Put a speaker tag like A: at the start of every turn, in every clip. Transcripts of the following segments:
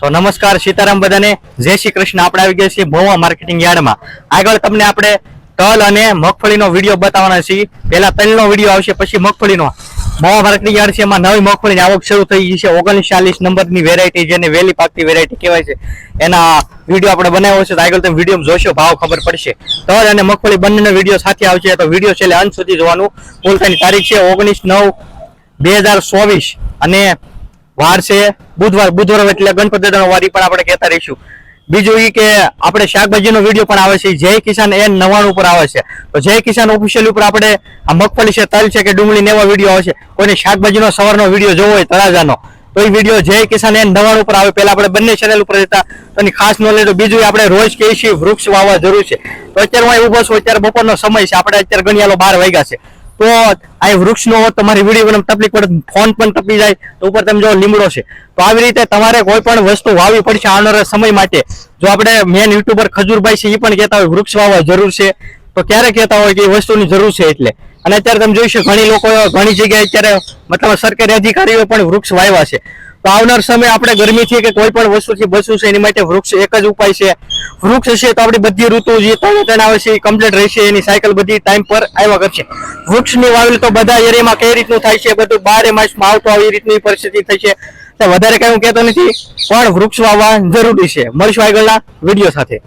A: તો નમસ્કાર સીતારામ બધાને. જય શ્રી કૃષ્ણ. આપણે આવી ગયા છીએ ભોવા માર્કેટિંગ યાર્ડમાં. આગળ તમને આપણે તલ અને મગફળીનો વીડિયો બતાવવાના છીએ. પહેલા તલનો વીડિયો આવશે, પછી મગફળીનો. ભોવા માર્કેટિંગ યાર્ડ છે, એમાં નવી મગફળીની આવક શરૂ થઈ ગઈ છે. ઓગણચાલીસ નંબરની વેરાયટી જેને વેલી પાકતી વેરાયટી કહેવાય છે. એના વીડિયો આપણે બનાવ્યો છે. તો આગળ તમે વીડિયો જોશો, ભાવ ખબર પડશે. તલ અને મગફળી બંનેનો વીડિયો સાથે આવશે. તો વીડિયો છેલ્લે અંત સુધી જોવાનું. બોલતાની તારીખ છે ઓગણીસ નવ બે હજાર ચોવીસ. અને વાર છે. બુધવાર બુધવાર એટલે ગણપતિ દાદાનો વાર પણ આપણે કહેતા રહીશું. બીજું એ કે આપણે શાકભાજીનો વીડિયો પણ આવે છે. જય કિસાન એન નવાણું ઉપર આવે છે. તો જય કિસાન ઓફિશિયલ ઉપર આપણે આ મગફળી છે, તલ છે કે ડુંગળી એવા વીડિયો આવે છે. કોઈને શાકભાજીનો સવારનો વીડિયો જોવો હોય, તળાજાનો, તો એ વીડિયો જય કિસાન એન નવાણું ઉપર આવે. પહેલા આપણે બંને ચેનલ ઉપર જતા તો એની ખાસ નોલેજ બીજું આપણે રોજ કહીએ છીએ વૃક્ષ વાવવા જરૂર છે. તો અત્યારે હું ઊભો છું અત્યારે બપોરનો સમય છે. આપણે અત્યારે ગણિયાલો બાર વાગ્યા છે. તો આ વૃક્ષ નો હોત તમારી વીડિયો બનાવવામાં તકલીફ પડે, ફોન પણ તપી જાય, તો ઉપર તમે જો લીમડો છે. તો આવી રીતે તમારે કોઈ પણ વસ્તુ વાવવી પડશે આવનારા સમય માટે. જો આપણે મેન યુટ્યુબર ખજૂરભાઈ છે એ પણ કહેતા હોય, વૃક્ષ વાવવા જરૂર છે. તો ક્યારે કહેતા હોય કે એ વસ્તુની જરૂર છે એટલે. અને અત્યારે તમે જોઈશું ઘણી લોકો ઘણી જગ્યાએ અત્યારે, મતલબ સરકારી અધિકારીઓ પણ વૃક્ષ વાવ્યા છે. તો આવનાર સમય આપણે ગરમીથી કે કોઈ પણ વસ્તુથી બચવું છે એની માટે વૃક્ષ એક જ ઉપાય છે. વૃક્ષ છે તો આપણી બધી ઋતુ જે ત્રણે ત્રણ આવે છે એ કમ્પ્લીટ રહેશે એની સાયકલ બધી ટાઈમ પર આવ્યા કરશે. વૃક્ષની વાવેલ તો બધા એરિયામાં કઈ રીતનું થાય છે બધું બારે માસમાં આવતો આવી રીતની પરિસ્થિતિ થઈ છે. તો વધારે કઈ હું કહેતો નથી પણ વૃક્ષ વાવવા જરૂરી છે. મળશું આગળના વીડિયો સાથે.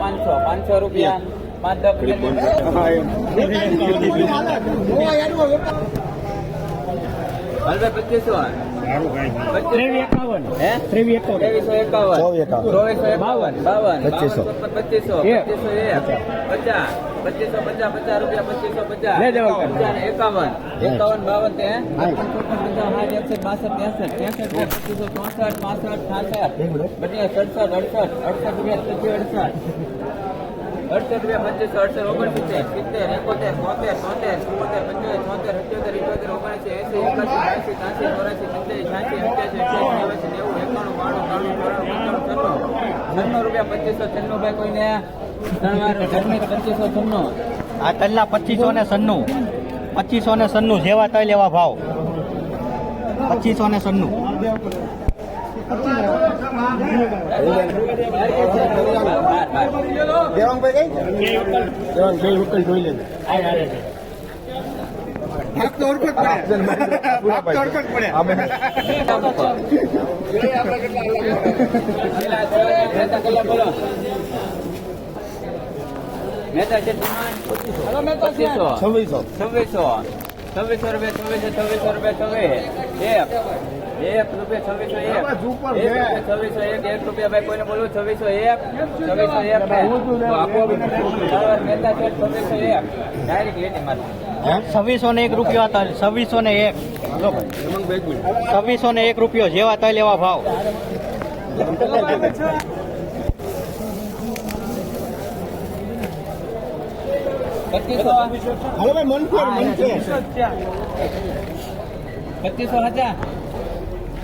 B: પાંચસો પાંચસો રૂપિયા. પચીસો પચીસો. પચીસો. પચીસો એક. પચાસ. પચીસો. પચાસ પચાસ રૂપિયા પચીસો પચાસ. પચાસ એકાવન. એકાવન. બાવન પચીસો ચોસઠ પાસઠ છાસઠ બધી સડસઠ અડસઠ અડસઠ રૂપિયા પચીસ અડસઠ. અડસઠ બે પચીસ, અડસઠ ઓગણસિત્તેર, સિત્તેર, એકોતેર, બોતેર, તોતેર ચુમ્મોતેર પંચોતેર ચોતેર અઠ્યોતેર ઇઠોતેર ઓગણસી, એસી, એકાસી બ્યાસી ત્યાસી, ચોરાસી સત્યાસી છ્યાસી, અઠ્યાસી અઠ્યાસી નેવાસી નેવું, એકાણું, બાણું ત્રાણું ચોરાણું, પંચાણું છન્નું રૂપિયા, પચીસો, છન્નું ભાઈ કોઈને? ત્રણ પચીસો, છન્નું.
A: આ તલના પચીસો ને સન્નું પચીસો ને સન્નું જેવા તલ એવા ભાવ. પચીસો સન્નું
B: મહેતા કલા બોલો મહેતા છે પચીસો છવ્વીસો. છવ્વીસો. છવ્વીસો રૂપિયા, છવ્વીસો છવ્વીસો રૂપિયા, છવ્વીસ. એક એક રૂપિયા છવ્વીસો એક. છવ્વીસો એક એક રૂપિયા ભાઈ કોઈને બોલવું છવ્વીસો એક છવ્વીસો એક મહેતા છે છવ્વીસો એક. ડાયરેક્ટ લેટી મારે.
A: છવ્વીસો ને એક રૂપિયો હતા. છવ્વીસો ને એક. છવ્વીસો ને એક રૂપિયો જેવા તલ એવા ભાવ.
B: પચીસો. પચીસો હજાર.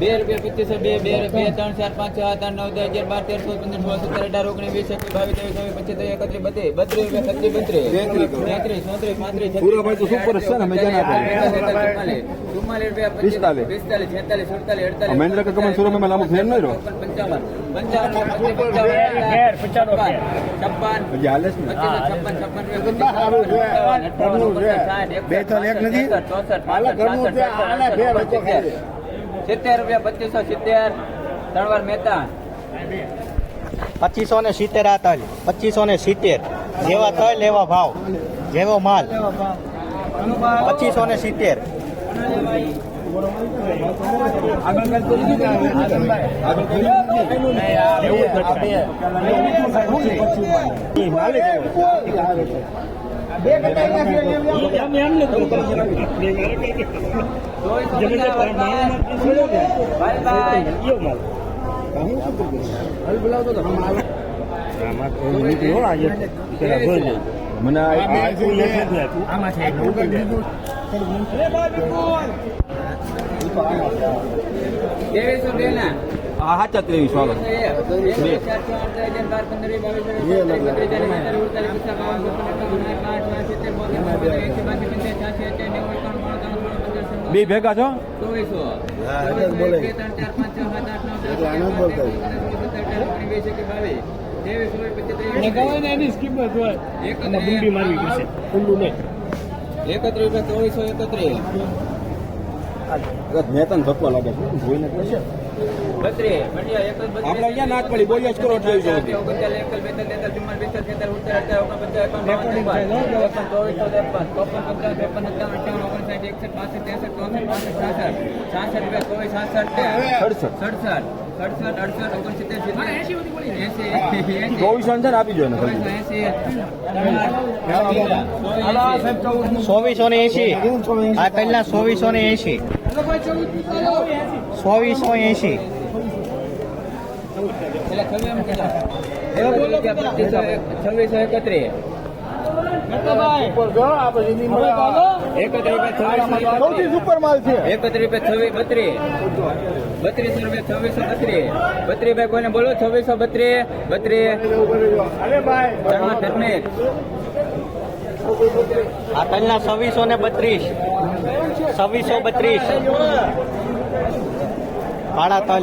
B: બે રૂપિયા પચીસો બે બે રૂપિયા ત્રણ ચાર પાંચ છ સાત આઠ નવ દસ અગિયાર બાર તેર ચૌદ પંદર સોળ સત્તર અઢાર ઓગણીસ વીસ એકવીસ બાવીસ ત્રેવીસ ચોવીસ પચીસ ત્રીસ એકત્રીસ બત્રીસ બત્રીસ રૂપિયા છત્રીસ બત્રીસ તેત્રીસ ચોત્રીસ પાંત્રીસ ચુમ્માલીસ રૂપિયા
C: પિસ્તાલીસ.
B: પિસ્તાલીસ છેતાલીસ અડતાલીસ
C: મહેન્દ્ર કકમન સુરતમાં લાંબો ફેર નહીં રહ્યો?
B: પંચાવન પંચાવન પચીસ પંચાવન છપ્પન
C: હજી હાલે છે ને?
B: પચીસો છપ્પન છપ્પન રૂપિયા અઠાવન અઠાવન ઓગણસાઠ સાઠ એકસઠ
C: બે ત્રણ એક નથી?
B: ચોસઠ ચોસઠ અડસઠ સિત્તેર રૂપિયા પચીસો સિત્તેર ત્રણ મહેતા.
A: પચીસો ને સિત્તેર આ તલ પચીસો ને સિત્તેર. જેવા તલ એવા ભાવ. જેવો માલ. પચીસો ને સિત્તેર.
B: બાય
C: મને આ- આ-
B: ત્રેવીસો બે ના
C: હા સાચા ત્રેવીસ વાળો બે ભેગા છો
B: એકત્રીસ ચોવીસો એકત્રીસ
C: મેં તને ધક્કો લાગે છે જોઈને આપણે અહીંયા નાક પડી બોલ્યા જ કરો
B: ત્રેપન, ચોપન, ચોવીસો,
C: ને આપી દો
B: ચોવીસો,
A: ને એસી. આ પહેલા ચોવીસો ને એસી ચોવીસો એસી
B: છવ્વીસ એકત્રીસ બત્રીસ ભાઈ કોઈને બોલો છવ્વીસો બત્રીસ.
A: આ પહેલા છવ્વીસો ને બત્રીસ. છવ્વીસો બત્રીસ. કાળા તલ.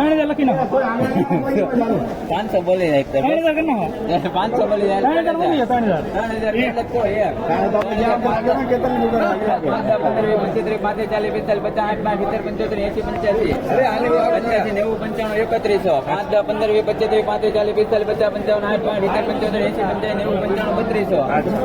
B: કાળો તલ લેવો એક. હાલ બધી વાહ. બે ગણા ને પાંચસો બોલી નાખ પાંચસો બોલી જાય ત્રણ હજાર એટલે કોઈ એક. પંદર વીસ પંચોતેર પાંત્રીસ ચાલીસ પિસ્તાલીસ પચાસ આઠ પાંચ સિત્તેર પંચોતેર એસી પંચ્યાસી પંચ્યાસી નેવું પંચાણું એકત્રીસો પાંચ દસ પંદર વીસ પચીસ પાંત્રીસ ચાલીસ પિસ્તાલીસ પચાસ પંચાવન આઠ પાંચ સિત્તેર પંચોતેર એસી પંચાસી નેવું પંચાણું બત્રીસો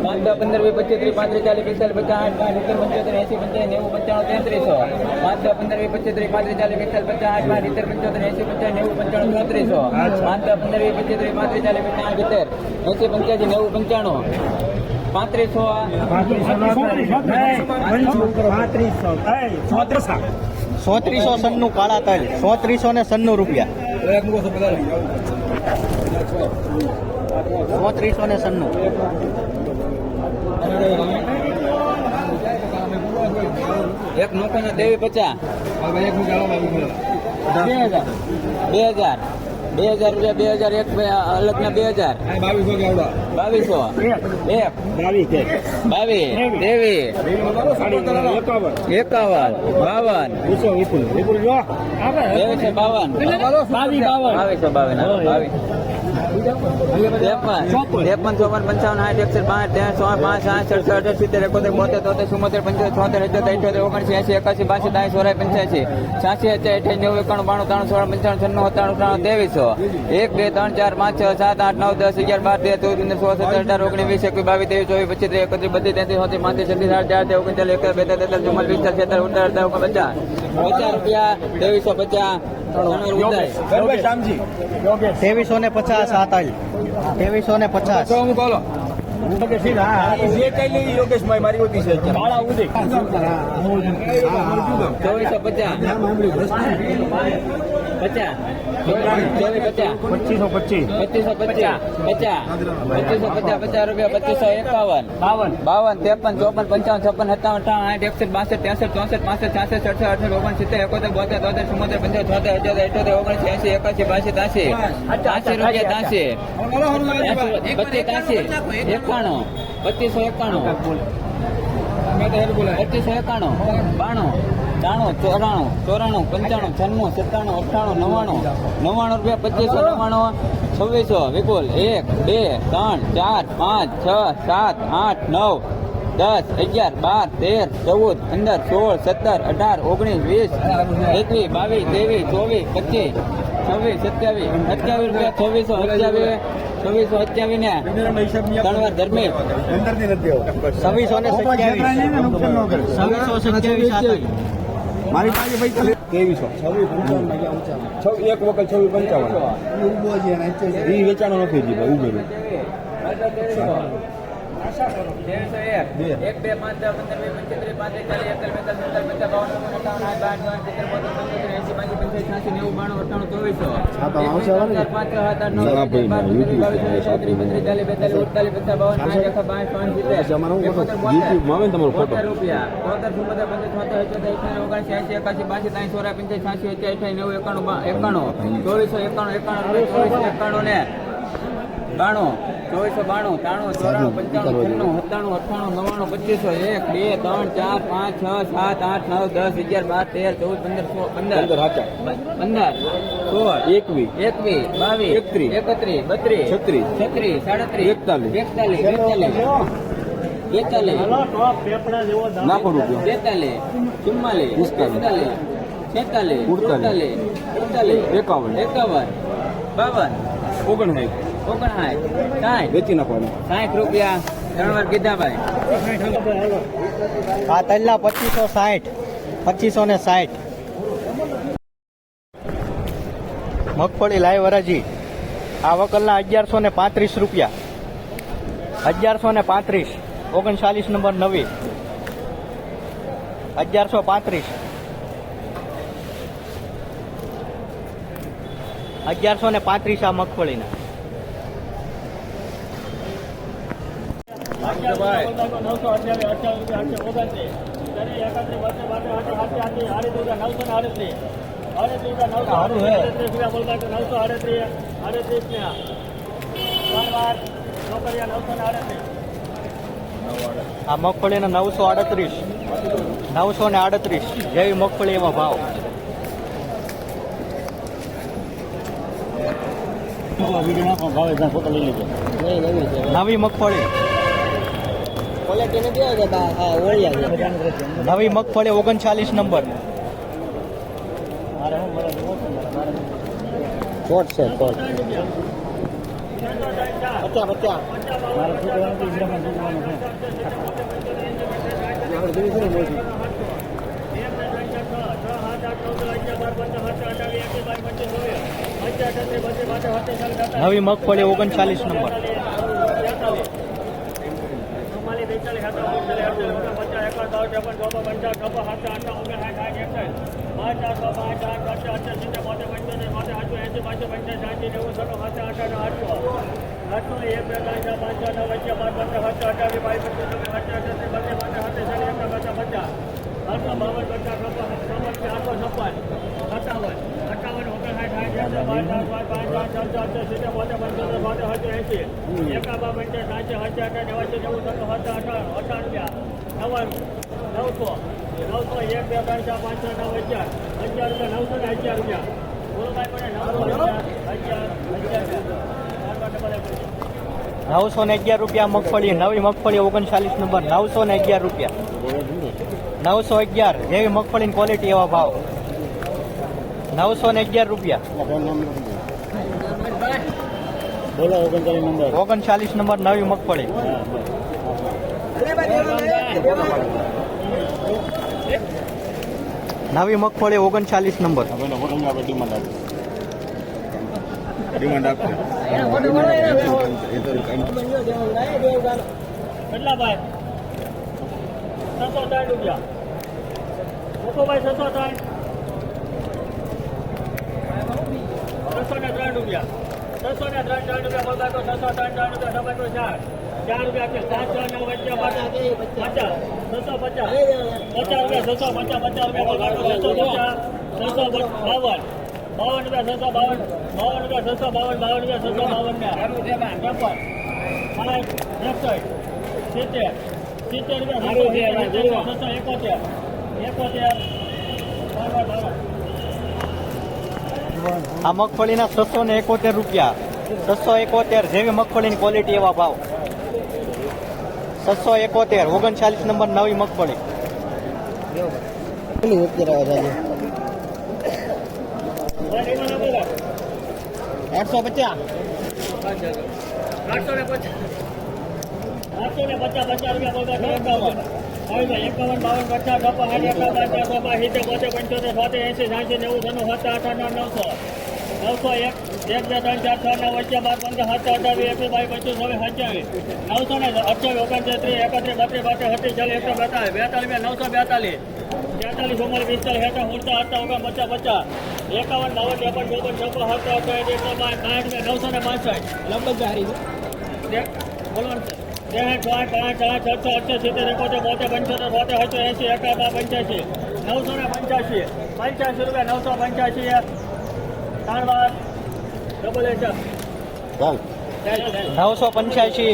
B: પાંચ દસ પંદર વીસ પચીસ પાંત્રીસ ચાલીસ પિસ્તાલીસ પચાસ આઠ પાંચ સિત્તેર પંચોતેર એસી પંચાસી નેવું પંચાણું તેત્રીસો પાંચ દસ પંદર વીસ પચીસ પાંત્રીસ ચાલીસ પિસ્તાલીસ પચાસ આઠ પાંચ સિત્તેર પંચોતેર એસી પંચાયત નેવું પંચાણું ચોત્રીસો માત્ર પંદર વીસ પંચોતેર પાંત્રીસ ચાલીસ પચાસ સિત્તેર એસી પંચ્યાસી નેવું પંચાણું પાંત્રીસો
A: સોત્રીસો સન્નું કાળા તલ સોત્રીસો ને સન્નું રૂપિયા. સોત્રીસો ને સન્નું.
B: એક નોખો ને દેવી પચાસ. બે હજાર. બે હજાર. રૂપિયા બે હજાર એક બે અલગ ના બે હજાર. બાવીસો. એક. બાવીસ દેવી એકાવન. બાવન. ત્રેવીસો બાવન. બાવીસો. બાવન હા, ત્રેપન. ત્રેપન ચોપન પંચાવન સાઠ એકસઠ પાંચ ત્રણ સો પાંચ સાત સડસઠ અઠાર સિત્તેર એકોતેર બોતેર તોતેર ચુમ્મોતેર પંચોતેર છોતેર અઠ્યોતેર અઠ્યોતેર ઓગણસી એસી એકાસી બાસી ત્રાસી સોળાય પંચ્યાસી છ્યાસી હજાર અઠ્યાસી નેવું એકાણું બાણું ત્રણ સોળ પંચાણું છન્નું ત્રણ ત્રણ ત્રેવીસો. એક બે ત્રણ ચાર પાંચ છ સાત આઠ નવ દસ અગિયાર બાર તેર ચૌદ અઢાર ઓગણીસ વીસ એકવીસ બાવીસ ત્રેવીસ ચોવીસ પચીસ ત્રીસ એકત્રીસ બત્રીસ તેત્રીસ ચોત્રીસ પાંત્રીસ છત્રીસ સાઠ ચાર તેર ઓગણચાલીસ એકવીસ બેતાલીસ તેતાલીસ ચુમ્માલીસ પિસ્તાલીસ છેતાલીસ ઉનતાલીસ અડતાલીસ ઓગણ પચાસ પચાસ રૂપિયા ત્રેવીસો પચાસ
A: ત્રેવીસો ને પચાસ ત્રેવીસો ને પચાસ
C: છે
B: ચોવીસો પચાસ પચાસ. પચાસ
C: પચીસો. પચીસ
B: પચીસો. પચાસ. પચાસ પચીસો પચાસ રૂપિયા પચીસો એકાવન. બાવન. બાવન ત્રેપન ચોપન પંચાવન છપ્પન સત્તાવન અઠાવન આઠ એકસઠ બાસઠ ત્રેસઠ ચોસઠ પાસઠ છાસઠ સડસઠ અઠાર ઓગણસિત્તેર એકોતેર બોતેર તોતેર ચુમ્મોતેર પંચોતેર છોતેર અઠ્યોતેર અઠ્યોતેર ઓગણસી એસી એકાસી બાસી ત્યાસી. ત્યાસી રૂપિયા ત્યાસી. પચીસ તાસી એકાણું. પચીસો એકાણું. પચીસો એકાણું. બાણું. ત્રાણું ચોરાણું ચોરાણું પંચાણું છન્નું સત્તાણું અઠ્ઠાણું નવ્વાણું નવ્વાણું રૂપિયા પચીસો નવ્વાણું છવ્વીસો વિપુલ એક બે ત્રણ ચાર પાંચ છ સાત આઠ નવ દસ અગિયાર બાર તેર ચૌદ પંદર સોળ સત્તર અઢાર ઓગણીસ વીસ એકવીસ બાવીસ ત્રેવીસ ચોવીસ પચીસ છવ્વીસ સત્યાવીસ સત્યાવીસ રૂપિયા છવ્વીસો સત્યાવીસ છવ્વીસો સત્યાવીસ ને ત્રણ વાર ધર્મી.
A: છવ્વીસો ને સત્યાવીસ. છવ્વીસો સત્યાવીસ
C: મારી પાસે પૈસા ત્રેવીસો. છવ્વીસ પંચાવન એક વખત છવ્વીસ પંચાવન. એ વેચાણો નથી હજી ઉભેલું
B: એક.
C: બે.
B: પાંચ દસ પંદર બે પંચોતેર પાંત્રીસ ચાલીસ બેતાલીસ પચાસ બાવન અઠાવન સાઠ બાર ત્રણ સિત્તેર બોતેર પંચોતેર એંસી પાંચી પંચાસી છ્યાસી નેવું બાણું અઠ્ઠાણું ચોવીસો? પાંચ છ સાત આઠ નવ પંદર
C: YouTube
B: બાવીસ ચોત્રીસ બત્રીસ ચાલીસ બેતાલીસ અડતાલીસ પચાસ બાવન સાઠ બાવીસ ચોવીસ સિત્તેર. બોતેર. રૂપિયા. બોતેર ચુમ્મોતેર પંચાસ છોતેર એંસી એકાસી બાસી ત્રણ સોળા પંચાસ છ્યાસી એસી અઠાઈ નેવું એકાણું એકાણું ચોવીસો એકાણું એકાણું ચોવીસો એકાણું ને. બાણું. ચોવીસો બાણું ત્રાણું ચોરાણું પંચાણું છન્નું સત્તાણું અઠ્ઠાણું નવ્વાણું પચીસો એક બે ત્રણ ચાર પાંચ છ સાત આઠ નવ દસ અગિયાર બાર તેર ચૌદ પંદર સોળ
C: પંદર
B: પંદર. સોળ
C: એકવીસ
B: એકવીસ બાવીસ
C: એકત્રીસ.
B: એકત્રીસ બત્રીસ
C: છત્રીસ.
B: છત્રીસ સાડત્રીસ
C: એકતાલીસ.
B: એકતાલીસ એકતાલીસ બેતાલીસ
C: એકાવન
B: એકાવન બાવન
C: ઓગણસાઠ
B: ઓગણસાઠ સાઠ
C: વેચી નાખવાનું.
B: સાઠ રૂપિયા ત્રણ વાર કીધા ભાઈ.
A: આ તલ્લા પચીસો સાઠ પચીસો ને સાઠ. મગફળી લાઈવ વરાજી. આ વકલના અગિયારસો ને પાંત્રીસ રૂપિયા. અગિયારસો ને પાંત્રીસ ઓગણચાલીસ નંબર નવી. અગિયારસો પાંત્રીસ. અગિયારસો ને પાંત્રીસ આ મગફળીના. આ મગફળીના નવસો આડત્રીસ. નવસો ને આડત્રીસ. જેવી મગફળી એમાં ભાવ. નવી મગફળી. નવી મગફળી ઓગણચાલીસ નંબર.
C: કોટ છે કોટ
A: નવી મગફળી ઓગણચાલીસ નંબર.
D: ઓગણચાલીસ હતા ઓગણચાલીસ અડતાલીસ પચાસ એકાદ બાર ત્રેપન ચોપન પંચાવન છપ્પન સાતસો આઠસો ઓગણ સાઠ પાંચ ચાર છ પાંચ ચાર સાતસો અઠ્યાસ સિત્તેર પાંચસો પંચોતેર પાંચસો આઠસો એસી પાંચસો પંચાસ સાઠી નેવું સડો સાતસો આઠસો આઠસો આઠસો એક બેતાલીસ પાંચ છ વચ્ચે પાંચ પચાસ સાતસો અઠાવી પાંચ પચીસ નવે સાતસો અઠ્યાસી બંને પાંચ સાતસો સાડી એકસો પચાસ પચાસ આઠસો બાવન પચાસ છપ્પન છપ્પન આઠસો છપ્પન
A: નવસો ને અગિયાર રૂપિયા મગફળી, નવી મગફળી ઓગણચાલીસ નંબર, નવસો ને અગિયાર રૂપિયા. નવસો અગિયાર, જેવી મગફળીની ક્વોલિટી એવા ભાવ. નવસો ને અગિયાર રૂપિયા.
C: બોલો ઓગણચાલીસ નંબર.
A: નવી મગફળી. નવી મગફળી ઓગણચાલીસ નંબર.
C: ડિમાન્ડ
D: કેટલા ભાઈ? છસો ત્રણ રૂપિયા. મોટો ભાઈ છસો ત્રણ છસો ને ત્રણ રૂપિયા. છસો ને ત્રણ ત્રણ રૂપિયા બોલતા તો છસો ત્રણ ત્રણ રૂપિયા ટમેટો ચાર. ચાર રૂપિયા છે સાત છ નવ વચ્ચે પચાસ. પચાસ. છસો પચાસ. પચાસ રૂપિયા છસો પચાસ પચાસ રૂપિયા બોલતા તો છસો પચાસ. છસો બાવન. બાવન રૂપિયા છસો બાવન. બાવન રૂપિયા છસો બાવન. બાવન રૂપિયા છસો બાવન ને. ત્રેપન. સાઠ એકસઠ સિત્તેર. સિત્તેર રૂપિયા છસો એકોતેર. એકોતેર. બરાબર બાવન
A: આ મગફળીના છસો ને એકોતેર રૂપિયા. છસો એકોતેર જેવી મગફળીની ક્વોલિટી એવા ભાવ. છસો એકોતેર ઓગણચાલીસ નંબર નવી મગફળી.
C: આઠસો પચાસ.
D: આઠસો ને પચાસ. આઠસો ને પચાસ પચાસ રૂપિયા એકાવન બાવન પચાસ છપ્પન સાઠ એકાવન ચારસો પાંચ સિત્તેર બોતેર પંચોતેર છોતેર એંસી સાંસી નેવું છન્નું સત્તર અઠાણું નવસો. નવસો એક એક બે ત્રણ ચાર છ નવ વચ્ચે બાર પંદર સત્તર અઠાવીસ એકવીસ બાવીસ પચીસ છવ્વીસ સત્યાવીસ નવસો ને અઠ્યાવીસ ઓગણત્રીસ એકત્રીસ બત્રીસ બત્રીસ સત્રીસ ચાલીસ એકસો બેતાલીસ બેતાલીસ નવસો બેતાલીસ. તેતાલીસ ઓગણીસ પિસ્તાલીસ હેઠળ ઉડતા હતા ઓગણ પચાસ પચાસ. એકાવન બાવન ત્રેપન ચોપન છપ્પન સત્તર અઠાવીસ એકસો બાર સાઠ નવસો ને પાંસઠ હારી બોલવાનું છે. ત્રેસઠ પાંચ પાંચ ચાર છસો સિત્તેર એકોતેર બોતેર પંચોતેર બોતેર સત્તર એંસી એકાવન પંચ્યાસી નવસો ને પંચ્યાસી પંચ્યાસી રૂપિયા નવસો પંચ્યાસી ત્રણ વાર ડબલ એચ
A: નવસો પંચ્યાસી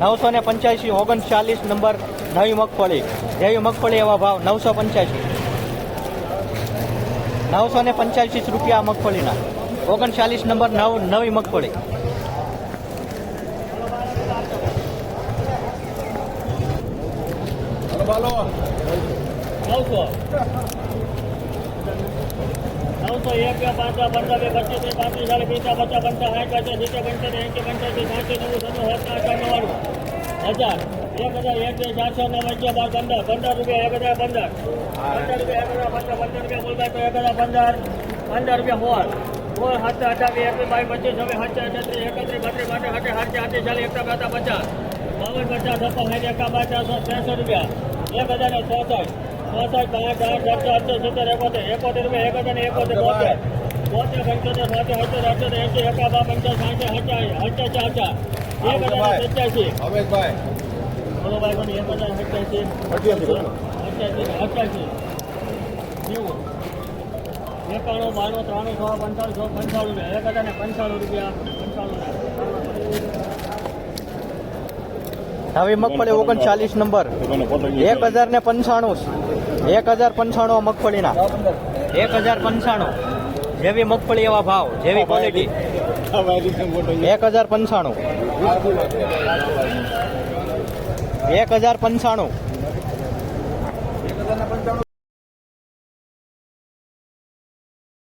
A: નવસો ને પંચ્યાસી ઓગણચાલીસ નંબર નવી મગફળી જેવી મગફળી એવા ભાવ નવસો પંચ્યાસી નવસો ને પંચ્યાસી રૂપિયા મગફળીના ઓગણચાલીસ નંબર નવ નવી મગફળી
D: નવસો નવસો એક, બે, પાંચ પંદર બે, પચીસ બે પાંત્રીસ, ચાલીસ પિસ્તાલીસ પચાસ પંચાવન સાઠ, પચાસ, સિત્તેર, પંચોતેર એંસી પંચ્યાસી સાતસો નવ્વું સત્તર સત્તર નવ્વાણું. હજાર. એક હજાર, એક, બે, ચારસો, નવ બાર પંદર. પંદર રૂપિયા, એક હજાર, પંદર. પંદર રૂપિયા, એક હજાર, પંદર પંદર રૂપિયા બોલતા તો એક હજાર, પંદર. પંદર રૂપિયા મોર મોર હાથે અઠાવી એકવીસ બાવીસ પચીસ હવે હાથે અઠત્રીસ એકત્રીસ, બત્રીસ બાટે હાથે હાથે હાટે ચાલીસ એકતા પચાસ. બાવન, પચાસ, છપ્પન, સાઠ એકા બાર ચારસો ત્રણસો રૂપિયા. એક હજાર ને ચોસઠ ચોસઠ પાંચ આઠ સત્તર અઠ્તર સિત્તેર એકોતેર એકોતેર એક હજાર ને એકોતેર બોતેર. બોતેર પંચોતેર એંસી એકા બાર પંચાસ સાઠ અઠ્યાસી અઠ્યાસી અઠ્યા એક હજાર ને સત્યાસી બોલો ભાઈ એક હજાર સત્યાસી અઠ્યાસી અઠ્યાસી નેવું એકાણું બાણું ત્રાણું સો પંચાણું સો પંચાણું એક હજાર ને પંચાણું રૂપિયા પંચાણું
A: નવી મગફળી ઓગણચાલીસ નંબર. એક હજાર ને પંચાણું એક હજાર પંચાણું મગફળીના. એક હજાર પંચાણું. જેવી મગફળી એવા ભાવ, જેવી ક્વોલિટી એક હજાર પંચાણું. એક હજાર પંચાણું.